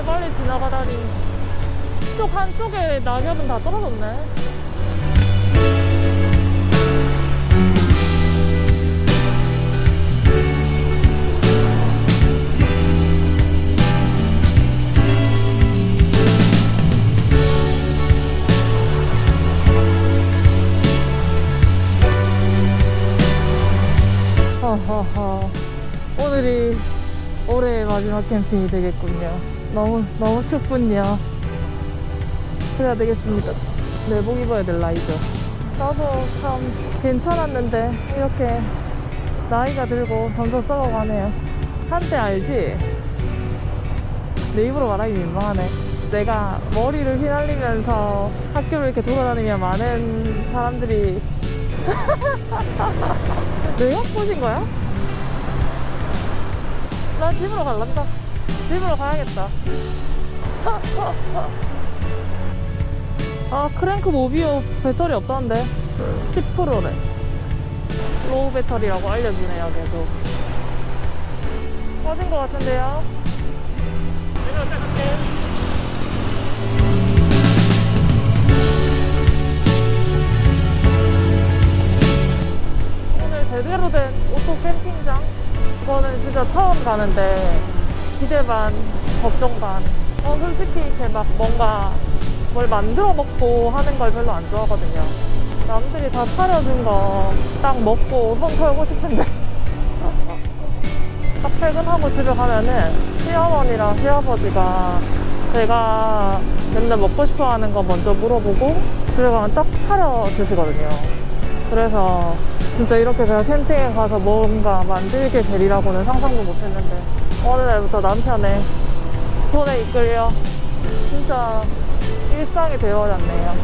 이렇게 빨리 지나가다니. 이쪽 한쪽에 낙엽은 다 떨어졌네. 허허허. 오늘이 올해의 마지막 캠핑이 되겠군요. 너무, 너무 춥군요. 그래야 되겠습니다. 내복 입어야 될 나이죠. 나도 참 괜찮았는데, 이렇게 나이가 들고 점점 썩어가네요. 한때 알지? 내 입으로 말하기 민망하네. 내가 머리를 휘날리면서 학교를 이렇게 돌아다니면 많은 사람들이 내가 보신 거야? 나 집으로 갈란다. 집으로 가야겠다. 아, 크랭크 모비오 배터리 없다는데. 10%래. 로우 배터리라고 알려주네요, 계속. 꺼진 것 같은데요? 내가. 오늘 제대로 된 오토 캠핑장? 이거는 진짜 처음 가는데 기대 반, 걱정 반. 어, 솔직히 이렇게 막 뭔가 뭘 만들어 먹고 하는 걸 별로 안 좋아하거든요. 남들이 다 차려준 거 딱 먹고 손 털고 싶은데. 딱 퇴근하고 집에 가면은 시어머니랑 시아버지가 제가 맨날 먹고 싶어 하는 거 먼저 물어보고 집에 가면 딱 차려주시거든요. 그래서 진짜 이렇게 제가 캠핑에 가서 뭔가 만들게 되리라고는 상상도 못 했는데 어느 날부터 남편의 손에 이끌려 진짜 일상이 되어졌네요.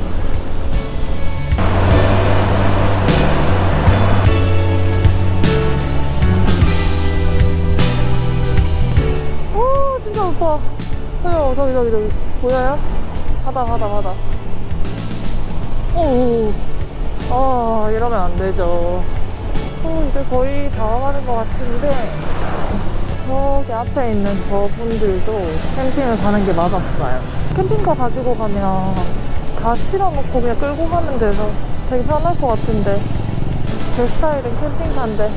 오 진짜 좋다. 저기 저기 저기 저기 보여요? 바다 바다 바다. 오. 아 이러면 안 되죠. 어, 이제 거의 다 와가는 것 같은데 저기 앞에 있는 저분들도 캠핑을 가는 게 맞았어요. 캠핑카 가지고 가면 다 실어놓고 그냥 끌고 가면 돼서 되게 편할 것 같은데 제 스타일은 캠핑카인데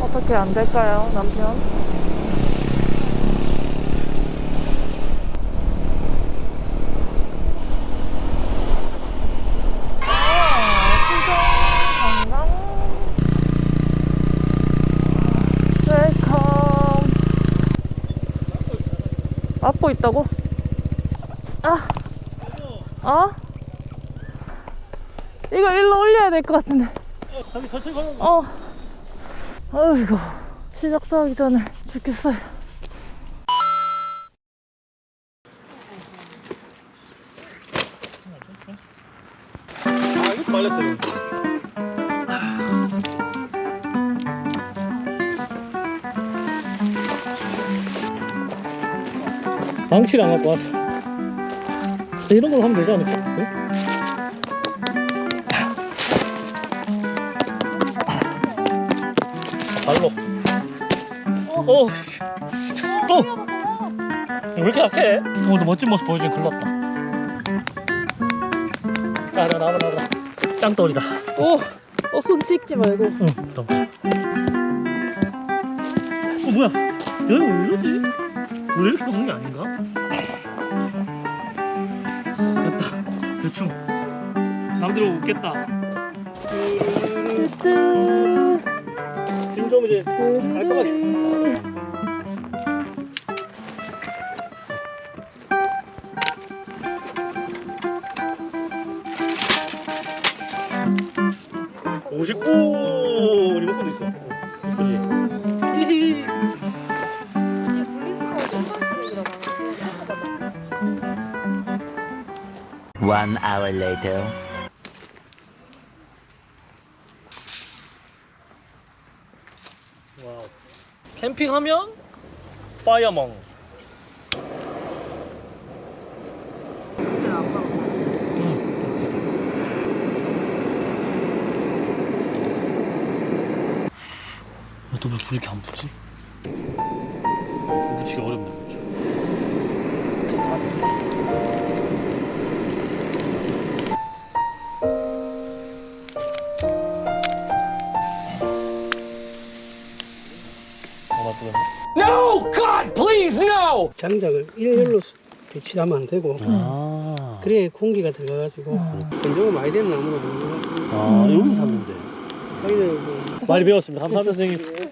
어떻게 안 될까요, 남편? 아, 수정 관광 웰컴 앞고 있다고? 아, 어? 이거 일로 올려야 될 것 같은데. 저기 천천히 걸어. 어. 어이구 시작하기 전에 죽겠어요. 아, 이거 말렸어요. 망치를 안 갖고 왔어. 이런 걸 하면 되지 않을까? 응? 발로. 어, 씨. 어. 왜 이렇게 약해? 오늘 멋진 모습 보여주긴 큰일 났다. 아, 나 나와 나와. 짱돌이다. 오, 어, 손 찍지 말고. 응, 너무. 어 뭐야? 여기 왜 이러지? 원래 이렇게 먹는 게 아닌가? 됐다. 대충. 남들은 웃겠다. 뜨, 지금 좀 이제 깔끔하게. 뜨. 오십오 One hour later. 와우. 캠핑하면 파이어멍. 너왜 불이 이렇게 안 붙지? 장작을 일렬로 수- 배치하면 안 되고 아. 그래야 공기가 들어가가지고 건조가 많이 되는 나무로 만들어서 아 여기서 샀는데. 저희는 뭐 많이 배웠습니다. 감사합니다 선생님.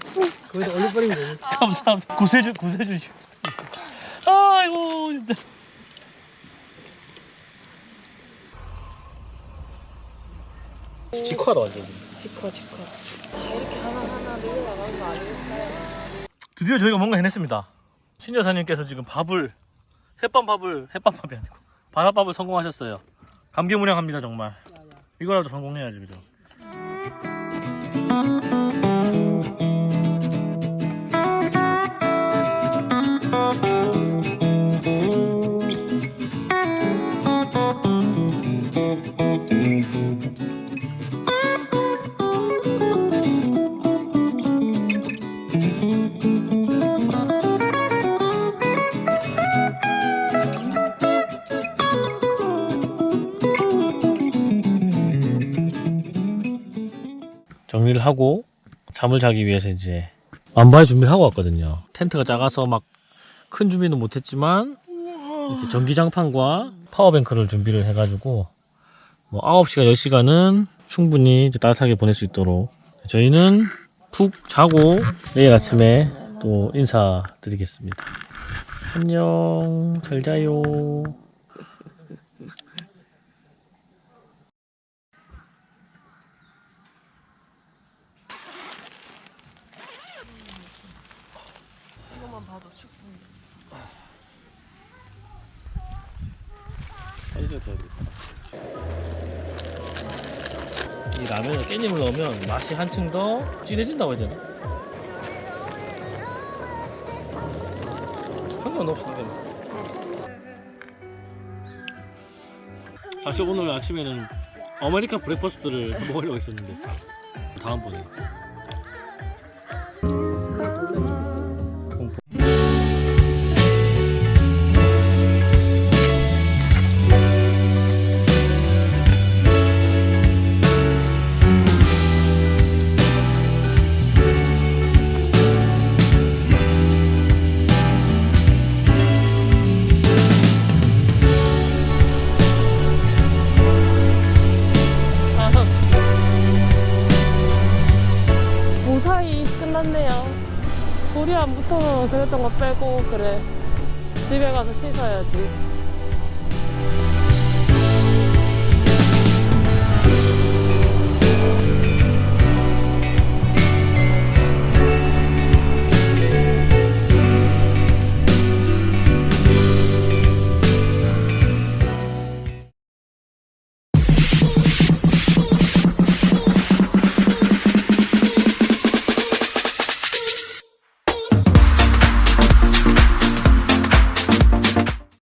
거기다 올려버리면 되니까 감사합니다. 구세주 구세주. 아이고 진짜. 직화다 완전. 지커 지커. 이렇게 하나하나 늘려나가는 거 아니겠어요? 드디어 저희가 뭔가 해냈습니다. 신 여사님께서 지금 밥을 햇밤밥을 햇밤밥이 아니고 바닷밥을 성공하셨어요. 감개무량합니다 정말. 이거라도 성공해야지 그죠? 정리를 하고 잠을 자기 위해서 이제 완바의 준비를 하고 왔거든요. 텐트가 작아서 막 큰 준비는 못했지만 이렇게 전기장판과 파워뱅크를 준비를 해가지고 뭐 9시간, 10시간은 충분히 따뜻하게 보낼 수 있도록 저희는 푹 자고 내일 아침에 또 인사드리겠습니다. 안녕, 잘 자요. 이 라면에 깻잎을 넣으면 맛이 한층 더 진해진다고 해야 되나? 상관없어 이건. 사실 오늘 아침에는 아메리칸 브렉퍼스트를 먹으려고 했었는데 다음번에 그랬던 거 빼고 그래. 집에 가서 씻어야지.